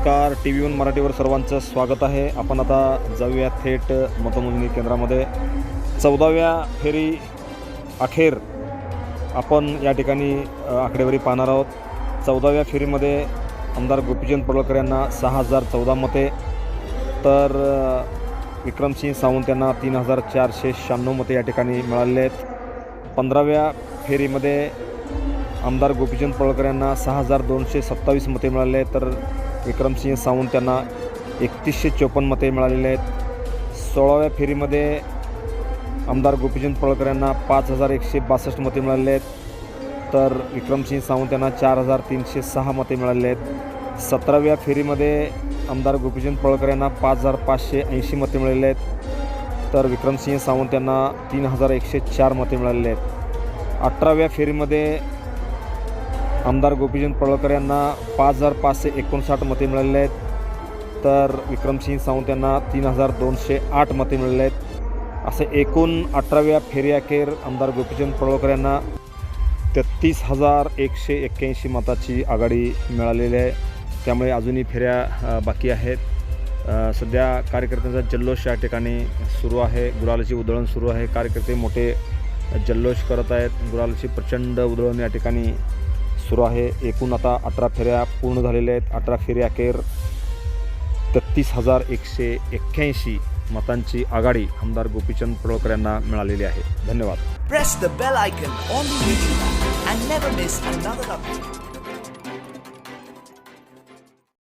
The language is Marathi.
नमस्कार. टी व्ही वन मराठीवर सर्वांचं स्वागत आहे. आपण आता जाऊया थेट मतमोजणी केंद्रामध्ये. चौदाव्या फेरी अखेर आपण या ठिकाणी आकडेवारी पाहणार आहोत. चौदाव्या फेरीमध्ये आमदार गोपीचंद पडळकर यांना सहा हजार चौदा मते. तर विक्रमसिंह सावंत यांना तीन हजार चारशे शहाण्णव मते या ठिकाणी मिळाले आहेत. पंधराव्या फेरीमध्ये आमदार गोपीचंद पळकर यांना सहा हजार दोनशे सत्तावीस मते मिळाले आहेत. तर विक्रमसिंह सावंत यांना एकतीसशे चोपन्न मते मिळालेले आहेत. सोळाव्या फेरीमध्ये आमदार गोपीचंद पळकर यांना पाच हजार एकशे बासष्ट मते मिळालेले आहेत. तर विक्रमसिंह सावंत यांना चार हजार तीनशे सहा मते मिळालेले आहेत. सतराव्या फेरीमध्ये आमदार गोपीचंद पळकर यांना पाच हजार पाचशे ऐंशी मते मिळालेले आहेत. तर विक्रमसिंह सावंत यांना तीन हजार एकशे चार मते मिळालेले आहेत. अठराव्या फेरीमध्ये आमदार गोपीचंद पडळकर यांना पाच हजार पाचशे एकोणसाठ मते मिळालेले आहेत. तर विक्रमसिंह सावंत यांना तीन हजार दोनशे आठ मते मिळाले आहेत. असे एकूण अठराव्या फेरीअखेर आमदार गोपीचंद पडळकर यांना तेहतीस हजार एकशे एक्क्याऐंशी मताची आघाडी मिळालेली आहे. त्यामुळे अजूनही फेऱ्या बाकी आहेत. सध्या कार्यकर्त्यांचा जल्लोष या ठिकाणी सुरू आहे. गुलालाची उधळण सुरू आहे. कार्यकर्ते मोठे जल्लोष करत आहेत. गुलालाची प्रचंड उधळण या ठिकाणी सुरू आहे. एकूण आता अठरा फेऱ्या पूर्ण झालेल्या आहेत. अठरा फेरी अखेर तेहतीस हजार एकशे एक्क्याऐंशी मतांची आघाडी आमदार गोपीचंद पडळकर यांना मिळालेली आहे. धन्यवाद. Press the bell icon on